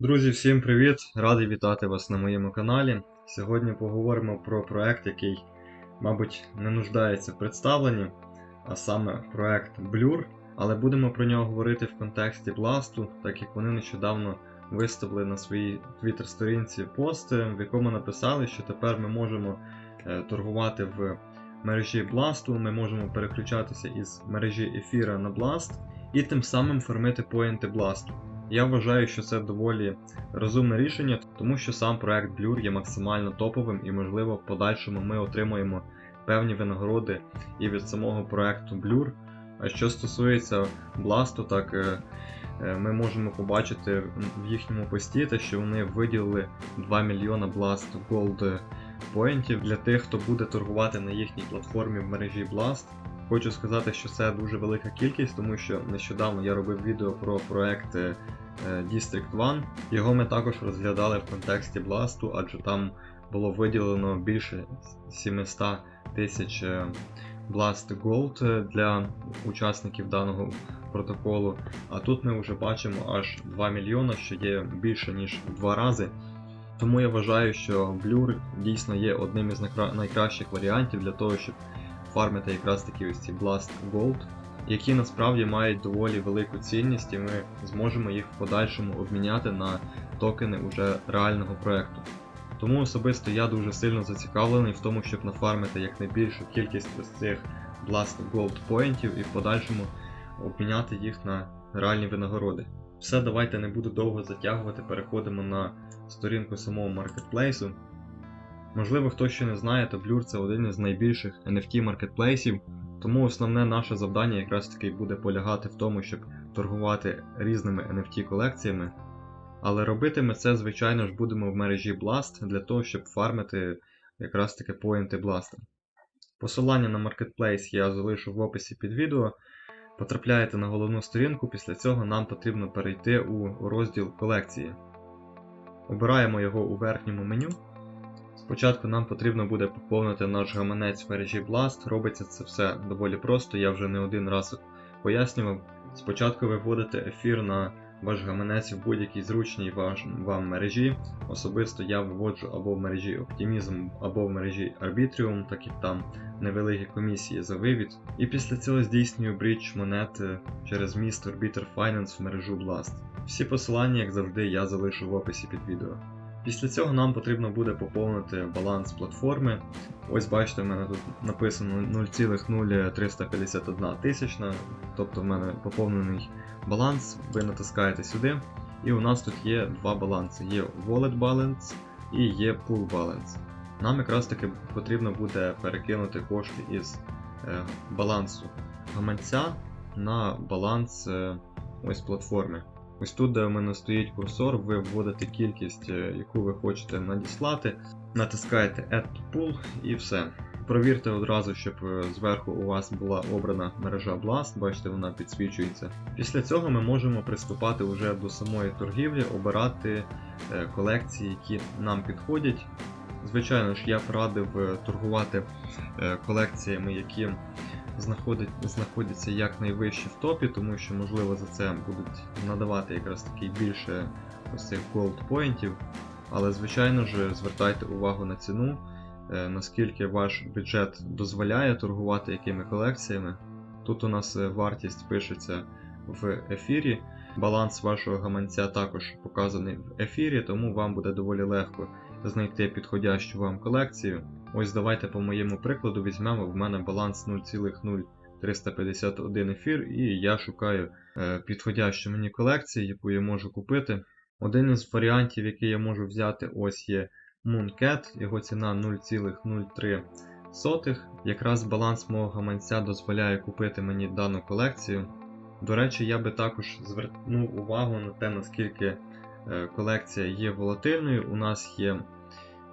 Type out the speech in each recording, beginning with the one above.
Друзі, всім привіт! Радий вітати вас на моєму каналі. Сьогодні поговоримо про проект, який, мабуть, не нуждається в представленні, а саме проект Blur. Але будемо про нього говорити в контексті Blast, так як вони нещодавно виставили на своїй твіттер-сторінці пост, в якому написали, що тепер ми можемо е, торгувати в мережі Blast, ми можемо переключатися із мережі ефіра на Blast і тим самим фармити поінти Blast. Я вважаю, що це доволі розумне рішення, тому що сам проект Blur є максимально топовим і, можливо, в подальшому ми отримаємо певні винагороди і від самого проекту Blur. А що стосується Blast, так е, е, ми можемо побачити в їхньому пості, те, що вони виділили 2 мільйона Blast Gold поінтів для тих, хто буде торгувати на їхній платформі в мережі Blast. Хочу сказати, що це дуже велика кількість, тому що нещодавно я робив відео про проект е, District 1. Його ми також розглядали в контексті Blast, адже там було виділено більше 700 тисяч е, Blast Gold для учасників даного протоколу. А тут ми вже бачимо аж 2 мільйона, що є більше ніж в два рази. Тому я вважаю, що Blur дійсно є одним із найкращих варіантів для того, щоб фармити якраз такі ось ці Blast Gold, які насправді мають доволі велику цінність, і ми зможемо їх в подальшому обміняти на токени уже реального проекту. Тому особисто я дуже сильно зацікавлений в тому, щоб нафармити якнайбільшу кількість ось цих Blast Gold поінтів і в подальшому обміняти їх на реальні винагороди. Все, давайте не буду довго затягувати, переходимо на сторінку самого маркетплейсу. Можливо, хто ще не знає, то Blur це один із найбільших NFT маркетплейсів, тому основне наше завдання якраз таки буде полягати в тому, щоб торгувати різними NFT колекціями. Але робити ми це, звичайно ж, будемо в мережі Blast для того, щоб фармити якраз таки поінти Blast. Посилання на маркетплейс я залишу в описі під відео. Потрапляєте на головну сторінку, після цього нам потрібно перейти у розділ колекції. Обираємо його у верхньому меню. Спочатку нам потрібно буде поповнити наш гаманець в мережі Blast. Робиться це все доволі просто, я вже не один раз пояснював. Спочатку ви вводите ефір на ваш гаманець в будь-якій зручній вам мережі. Особисто я виводжу або в мережі Optimism, або в мережі Arbitrium, так як там невеликі комісії за вивід. І після цього здійснюю брідж монет через міст Orbiter Finance в мережу Blast. Всі посилання, як завжди, я залишу в описі під відео. Після цього нам потрібно буде поповнити баланс платформи. Ось бачите, в мене тут написано 0,0351 тисячна, тобто в мене поповнений баланс, ви натискаєте сюди, і у нас тут є два баланси: є Wallet Balance і є Pool Balance. Нам якраз таки потрібно буде перекинути кошти із е, балансу гаманця на баланс е, ось платформи. Ось тут, де у мене стоїть курсор, ви вводите кількість, е, яку ви хочете надіслати, натискаєте Add to Pool і все. Провірте одразу, щоб е, зверху у вас була обрана мережа Blast, бачите, вона підсвічується. Після цього ми можемо приступати вже до самої торгівлі, обирати е, колекції, які нам підходять. Звичайно ж, я б радив торгувати колекціями, які знаходяться якнайвище в топі, тому що, можливо, за це будуть надавати якраз таки більше ось цих gold поінтів. Але, звичайно ж, звертайте увагу на ціну, е, наскільки ваш бюджет дозволяє торгувати якими колекціями. Тут у нас е, вартість пишеться в ефірі. Баланс вашого гаманця також показаний в ефірі, тому вам буде доволі легко знайти підходящу вам колекцію. Ось давайте по моєму прикладу візьмемо, в мене баланс 0,0351 ефір, і я шукаю е, підходящу мені колекцію, яку я можу купити. Один із варіантів, який я можу взяти, ось є Mooncat, його ціна 0,03. Якраз баланс мого гаманця дозволяє купити мені дану колекцію. До речі, я би також звернув увагу на те, наскільки е, колекція є волатильною. У нас є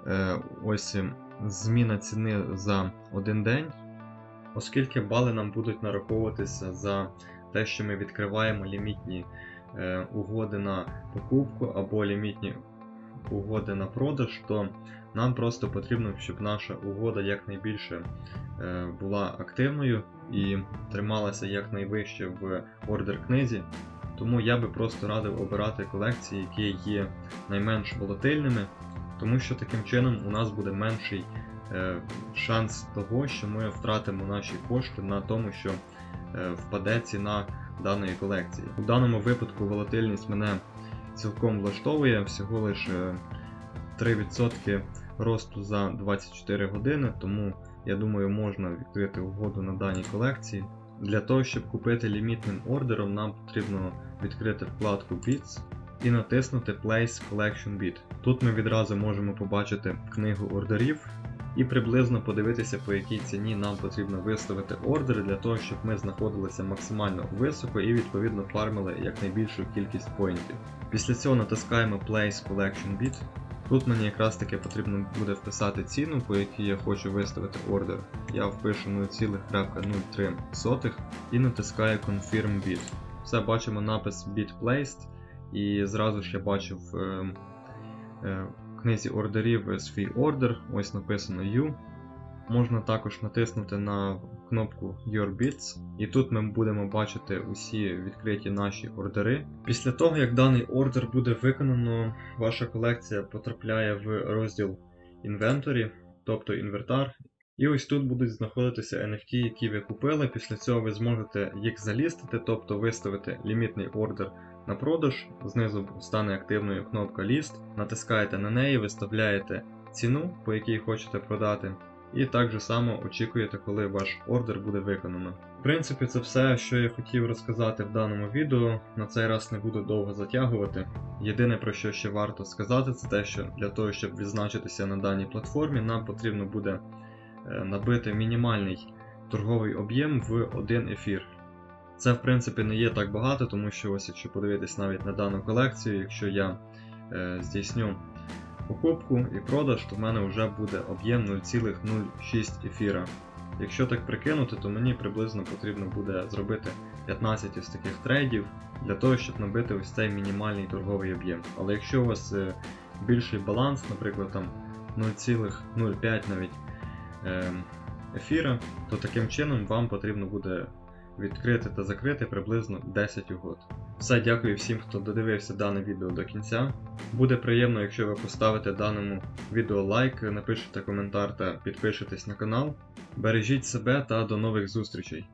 е, ось зміна ціни за один день, оскільки бали нам будуть нараховуватися за те, що ми відкриваємо лімітні е, угоди на покупку або лімітні угоди на продаж, то нам просто потрібно, щоб наша угода якнайбільше е, була активною і трималася якнайвище в ордер книзі. Тому я би просто радив обирати колекції, які є найменш волатильними, тому що таким чином у нас буде менший е, шанс того, що ми втратимо наші кошти на тому, що е, впаде ціна даної колекції. У даному випадку волатильність мене цілком влаштовує всього лише 3% росту за 24 години, тому я думаю, можна відкрити угоду на даній колекції. Для того, щоб купити лімітним ордером, нам потрібно відкрити вкладку Bits і натиснути Place Collection Bid. Тут ми відразу можемо побачити книгу ордерів і приблизно подивитися, по якій ціні нам потрібно виставити ордери для того, щоб ми знаходилися максимально високо і відповідно фармили якнайбільшу кількість поінтів. Після цього натискаємо Place Collection Bid. Тут мені якраз таки потрібно буде вписати ціну, по якій я хочу виставити ордер. Я впишу 0,03 і натискаю Confirm Bid. Все, бачимо напис Bid Placed, і зразу ж я бачу в е, е, книзі ордерів свій ордер, ось написано U. Можна також натиснути на кнопку Your Bits, і тут ми будемо бачити усі відкриті наші ордери. Після того, як даний ордер буде виконано, ваша колекція потрапляє в розділ Inventory, тобто інвентар. І ось тут будуть знаходитися NFT, які ви купили. Після цього ви зможете їх залістити, тобто виставити лімітний ордер на продаж. Знизу стане активною кнопка List, натискаєте на неї, виставляєте ціну, по якій хочете продати. І так же само очікуєте, коли ваш ордер буде виконано. В принципі, це все, що я хотів розказати в даному відео. На цей раз не буду довго затягувати. Єдине про що ще варто сказати, це те, що для того, щоб відзначитися на даній платформі, нам потрібно буде е, набити мінімальний торговий об'єм в один ефір. Це в принципі не є так багато, тому що ось якщо подивитись навіть на дану колекцію, якщо я е, здійсню покупку і продаж, то в мене вже буде об'єм 0,06 ефіра. Якщо так прикинути, то мені приблизно потрібно буде зробити 15 із таких трейдів для того, щоб набити ось цей мінімальний торговий об'єм. Але якщо у вас е, більший баланс, наприклад там 0,05 навіть е, ефіра, то таким чином вам потрібно буде відкрити та закрити приблизно 10 угод. Все, дякую всім, хто додивився дане відео до кінця. Буде приємно, якщо ви поставите даному відео лайк, напишете коментар та підпишетесь на канал. Бережіть себе та до нових зустрічей!